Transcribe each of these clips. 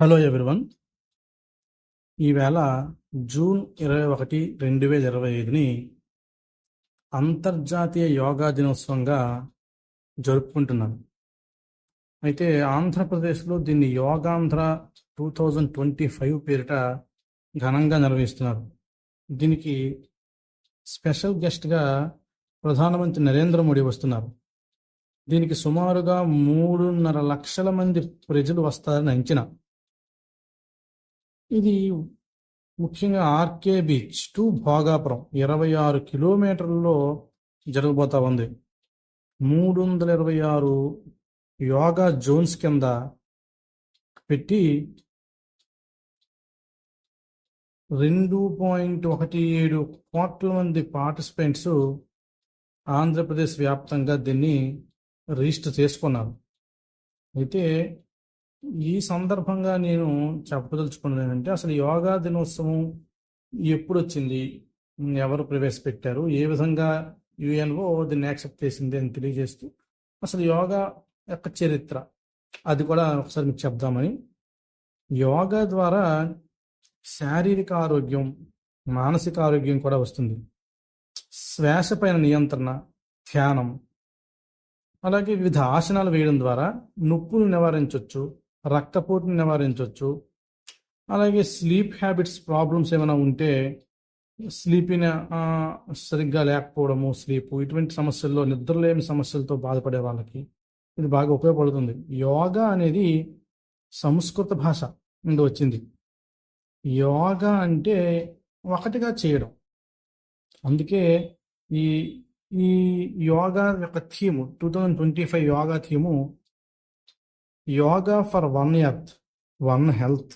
Hello everyone ఈవేళ June ఇరవై ఒకటి రెండు వేల ఇరవై ఐదుని అంతర్జాతీయ యోగా దినోత్సవంగా జరుపుకుంటున్నాను. అయితే ఆంధ్రప్రదేశ్లో దీన్ని Yogandhra two thousand twenty five పేరిట ఘనంగా నిర్వహిస్తున్నారు. దీనికి స్పెషల్ గెస్ట్గా ప్రధానమంత్రి నరేంద్ర మోడీ వస్తున్నారు. దీనికి సుమారుగా మూడున్నర లక్షల మంది ప్రజలు వస్తారని అంచనా. ఇది ముఖ్యంగా ఆర్కే బీచ్ టు భోగాపురం. ఇరవై ఆరు కిలోమీటర్లలో జరగబోతా ఉంది. మూడు వందల ఇరవై ఆరు యోగా జోన్స్ కింద పెట్టి రెండు పాయింట్ ఒకటి ఏడు కోట్ల మంది పార్టిసిపెంట్స్ ఆంధ్రప్రదేశ్ వ్యాప్తంగా దీన్ని రిజిస్టర్ చేసుకున్నారు. అయితే ఈ సందర్భంగా నేను చెప్పదలుచుకున్నది ఏంటంటే అసలు యోగా దినోత్సవం ఎప్పుడు వచ్చింది ఎవరు ప్రవేశపెట్టారు? ఏ విధంగా యుఎన్ఓ దీన్ని యాక్సెప్ట్ చేసింది అని తెలియజేస్తూ అసలు యోగా యొక్క చరిత్ర అది కూడా ఒకసారి మీకు చెప్దామని. యోగా ద్వారా శారీరక ఆరోగ్యం మానసిక ఆరోగ్యం కూడా వస్తుంది. శ్వాస పైన నియంత్రణ ధ్యానం అలాగే వివిధ ఆసనాలు వేయడం ద్వారా నొప్పులు నివారించవచ్చు రక్తపోటుని నివారించవచ్చు అలాగే స్లీప్ హ్యాబిట్స్ ప్రాబ్లమ్స్ ఏమైనా ఉంటే స్లీపిన సరిగ్గా లేకపోవడము స్లీపు ఇటువంటి సమస్యల్లో నిద్రలేని సమస్యలతో బాధపడే వాళ్ళకి ఇది బాగా ఉపయోగపడుతుంది. యోగా అనేది సంస్కృత భాష నుండి వచ్చింది. యోగా అంటే ఒకటిగా చేయడం. అందుకే ఈ ఈ యోగా యొక్క theme two thousand twenty five yoga theme yoga for one earth one health.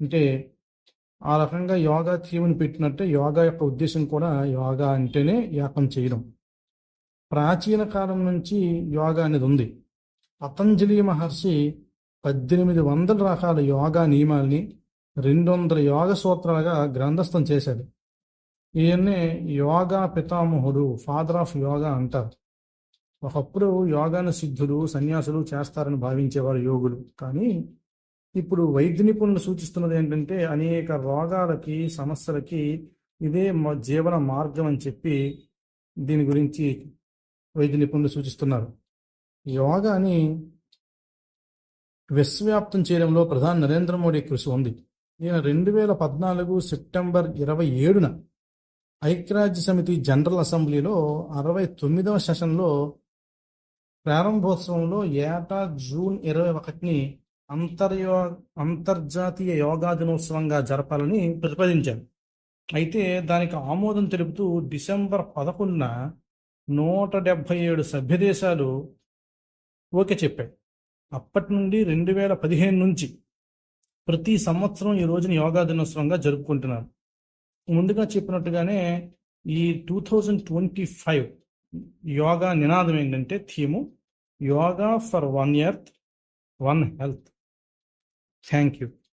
అంటే ఆ రకంగా యోగా థీమ్ని పెట్టినట్టే యోగా యొక్క ఉద్దేశం కూడా యోగా అంటేనే యాకం చేయడం. ప్రాచీన కాలం నుంచి యోగా అనేది ఉంది. పతంజలి మహర్షి పద్దెనిమిది వందల రకాల యోగా నియమాల్ని రెండు వందల యోగ సూత్రాలుగా గ్రంథస్థం చేశాడు. ఈయన్నే యోగా పితామహుడు ఫాదర్ ఆఫ్ యోగా అంటారు. ఒకప్పుడు యోగాను సిద్ధులు సన్యాసులు చేస్తారని భావించేవారు యోగులు. కానీ ఇప్పుడు వైద్య నిపుణులు సూచిస్తున్నది ఏంటంటే అనేక రోగాలకి సమస్యలకి ఇదే జీవన మార్గం అని చెప్పి దీని గురించి వైద్య నిపుణులు సూచిస్తున్నారు. యోగాని విశ్వవ్యాప్తం చేయడంలో ప్రధాని నరేంద్ర మోడీ కృషి ఉంది. నేను రెండు వేల పద్నాలుగు సెప్టెంబర్ ఇరవై ఏడున ఐక్యరాజ్య సమితి జనరల్ అసెంబ్లీలో అరవై తొమ్మిదవ సెషన్లో ప్రారంభోత్సవంలో ఏటా జూన్ ఇరవై ఒకటిని అంతర్యో అంతర్జాతీయ యోగా దినోత్సవంగా జరపాలని ప్రతిపాదించారు. అయితే దానికి ఆమోదం తెలుపుతూ డిసెంబర్ పదకొండున నూట డెబ్భై ఏడు సభ్యదేశాలు ఓకే చెప్పాయి. అప్పటి నుండి రెండు వేల పదిహేను నుంచి ప్రతి సంవత్సరం ఈ రోజున యోగా దినోత్సవంగా జరుపుకుంటున్నారు. ముందుగా చెప్పినట్టుగానే ఈ two thousand twenty five yoga నినాదం ఏంటంటే theme yoga for one earth one health. Thank you.